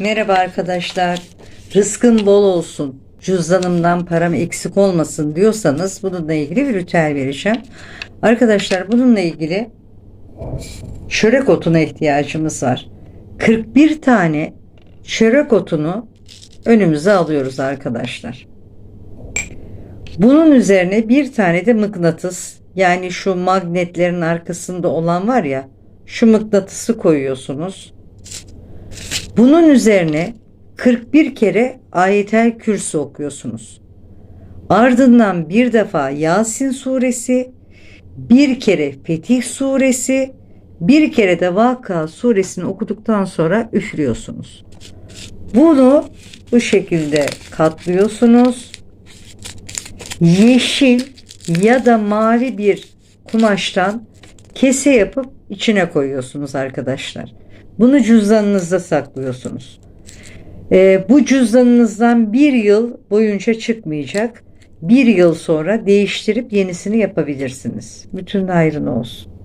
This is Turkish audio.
Merhaba arkadaşlar. Rızkın bol olsun. Cüzdanımdan param eksik olmasın diyorsanız bununla ilgili bir ritüel vereceğim. Arkadaşlar bununla ilgili çörek otuna ihtiyacımız var. 41 tane çörek otunu önümüze alıyoruz arkadaşlar. Bunun üzerine bir tane de mıknatıs yani şu magnetlerin arkasında olan var ya şu mıknatısı koyuyorsunuz. Bunun üzerine 41 kere ayetel kürsü okuyorsunuz. Ardından bir defa Yasin suresi, bir kere Fetih suresi, bir kere de Vakıa suresini okuduktan sonra üflüyorsunuz. Bunu bu şekilde katlıyorsunuz. Yeşil ya da mavi bir kumaştan kese yapıp içine koyuyorsunuz arkadaşlar. Bunu cüzdanınızda saklıyorsunuz. Ee, bu cüzdanınızdan bir yıl boyunca çıkmayacak. Bir yıl sonra değiştirip yenisini yapabilirsiniz. Bütün hayrın olsun.